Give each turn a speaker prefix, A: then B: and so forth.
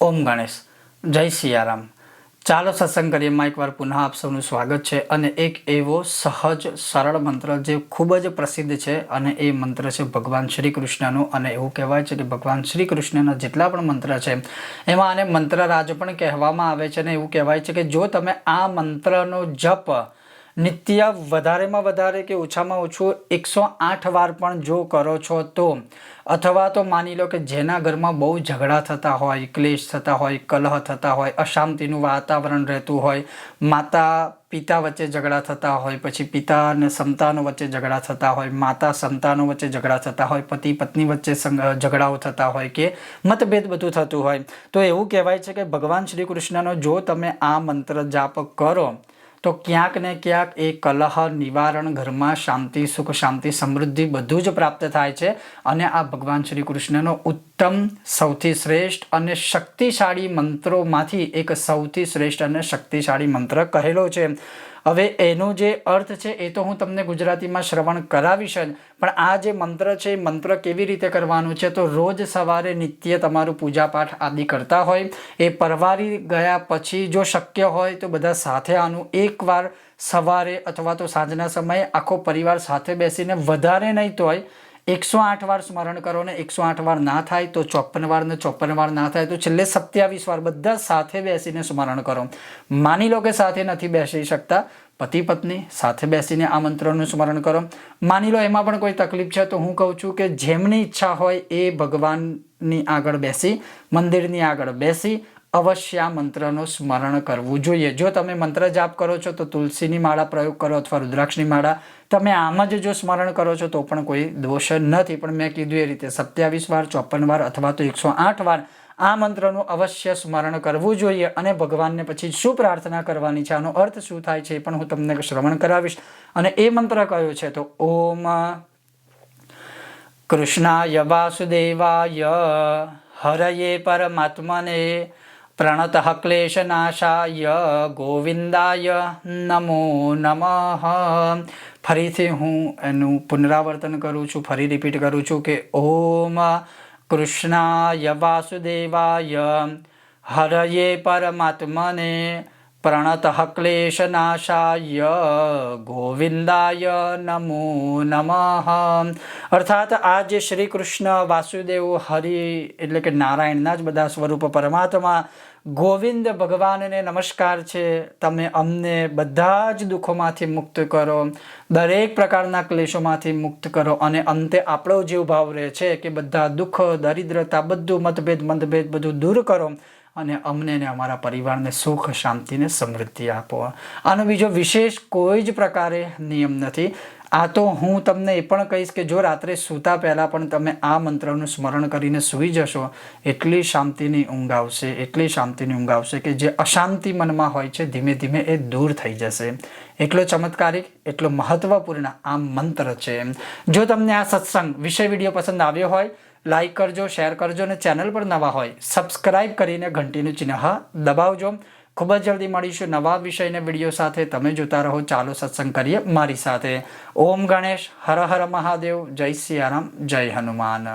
A: ઓમ ગણેશ. જય સિયારામ. ચાલો સત્સંગ કરીએમાં એકવાર પુનઃ આપ સૌનું સ્વાગત છે અને એક એવો સહજ, સરળ મંત્ર જે ખૂબ જ પ્રસિદ્ધ છે અને એ મંત્ર છે ભગવાન શ્રી કૃષ્ણનું અને એવું કહેવાય છે કે ભગવાન શ્રી કૃષ્ણના જેટલા પણ મંત્ર છે, એમાં આને મંત્રરાજ પણ કહેવામાં આવે છે અને એવું કહેવાય છે કે જો તમે આ મંત્રનો જપ નિત્ય વધારેમાં વધારે કે ઓછામાં ઓછું એકસો આઠ વાર પણ જો કરો છો તો, અથવા તો માની લો કે જેના ઘરમાં બહુ ઝઘડા થતા હોય, ક્લેશ થતા હોય, કલહ થતા હોય, અશાંતિનું વાતાવરણ રહેતું હોય, માતા પિતા વચ્ચે ઝઘડા થતા હોય, પછી પિતા અને સંતાનો વચ્ચે ઝઘડા થતા હોય, માતા સંતાનો વચ્ચે ઝઘડા થતા હોય, પતિ પત્ની વચ્ચે ઝઘડાઓ થતા હોય કે મતભેદ બધું થતું હોય, તો એવું કહેવાય છે કે ભગવાન શ્રી કૃષ્ણનો જો તમે આ મંત્ર જાપ કરો તો ક્યાંક ને ક્યાંક એ કલહ, નિવારણ, ઘરમાં શાંતિ, સુખ, શાંતિ, સમૃદ્ધિ બધું જ પ્રાપ્ત થાય છે. અને આ ભગવાન શ્રી કૃષ્ણનો ઉત્તમ, સૌથી શ્રેષ્ઠ અને શક્તિશાળી મંત્રોમાંથી એક સૌથી શ્રેષ્ઠ અને શક્તિશાળી મંત્ર કહેલો છે. હવે એનો જે અર્થ છે એ તો હું તમને ગુજરાતીમાં શ્રવણ કરાવીશ જ. પણ આ જે મંત્ર છે, એ મંત્ર કેવી રીતે કરવાનું છે? તો રોજ સવારે નિત્ય તમારું પૂજાપાઠ આદિ કરતા હોય. એ પરવારી ગયા પછી જો શક્ય હોય તો બધા સાથે આનું એકવાર સવારે અથવા તો સાંજના સમયે આખો પરિવાર સાથે બેસીને વધારે નહીં તોય એકસો આઠ વાર સ્મરણ કરો ને એકસો આઠ વાર ના થાય તો ચોપન વાર ને ચોપન વાર ના થાય તો છેલ્લે સત્યાવીસ વાર બધા સાથે બેસીને સ્મરણ કરો. માની લો કે સાથે નથી બેસી શકતા, પતિ પત્ની સાથે બેસીને આ મંત્રનું સ્મરણ કરો. માની લો એમાં પણ કોઈ તકલીફ છે તો હું કહું છું કે જેમની ઈચ્છા હોય એ ભગવાનની આગળ બેસી, મંદિરની આગળ બેસી અવશ્ય આ મંત્રનું સ્મરણ કરવું જોઈએ. જો તમે મંત્ર જાપ કરો છો, તો તુલસીની માળા પ્રયોગ કરો અથવા રુદ્રાક્ષની માળા. તમે આમ જ જો સ્મરણ કરો છો, તો પણ કોઈ દોષ નથી. પણ મેં કીધું એ રીતે સત્યાવીસ વાર, ચોપન વાર અથવા તો એકસો આઠ વાર આ મંત્રનું અવશ્ય સ્મરણ કરવું જોઈએ અને ભગવાનને પછી શું પ્રાર્થના કરવાની છે, આનો અર્થ શું થાય છે એ પણ હું તમને શ્રવણ કરાવીશ. અને એ મંત્ર કયો છે, તો ઓમ કૃષ્ણાય વાસુદેવાય હરયે પરમાત્મને પ્રણત ક્લેશનાશાય ગોવિંદાય નમો નમઃ ફરીથી હું એનું પુનરાવર્તન કરું છું, ફરી રિપીટ કરું છું કે ઓમ કૃષ્ણાય વાસુદેવાય, હરયે પરમાત્મને પ્રણત ક્લેશનાશાય ગોવિંદાય નમો નમઃ અર્થાત આ જે શ્રી કૃષ્ણ વાસુદેવ હરિ એટલે કે નારાયણના જ બધા સ્વરૂપ પરમાત્મા ગોવિંદ ભગવાનને નમસ્કાર છે. તમે અમને બધા જ દુઃખોમાંથી મુક્ત કરો, દરેક પ્રકારના ક્લેશોમાંથી મુક્ત કરો અને અંતે આપણો જીવ ભાવ રહે છે કે બધા દુઃખ, દરિદ્રતા, બધું મતભેદ મતભેદ બધું દૂર કરો. અને અમને ને અમારા પરિવારને સુખ, શાંતિને સમૃદ્ધિ આપો. આનો બીજો વિશેષ કોઈ જ પ્રકારે નિયમ નથી. આ તો હું તમને એ પણ કહીશ કે જો રાત્રે સૂતા પહેલાં પણ તમે આ મંત્રનું સ્મરણ કરીને સૂઈ જશો, એટલી શાંતિની ઊંઘ આવશે, એટલી શાંતિની ઊંઘ આવશે કે જે અશાંતિ મનમાં હોય છે, ધીમે ધીમે એ દૂર થઈ જશે. એટલો ચમત્કારિક, એટલો મહત્ત્વપૂર્ણ આ મંત્ર છે. જો તમને આ સત્સંગ વિષય વીડિયો પસંદ આવ્યો હોય લાઈક કરજો, શેર કરજો અને ચેનલ પર નવા હોય, સબસ્ક્રાઇબ કરીને ઘંટીનું ચિહ્ન દબાવજો. ખૂબ જ જલ્દી મળીશું નવા વિષયને વીડિયો સાથે. તમે જોતા રહો, ચાલો સત્સંગ કરીએ મારી સાથે. ઓમ ગણેશ, હર હર મહાદેવ, જય સિયારામ, જય હનુમાન.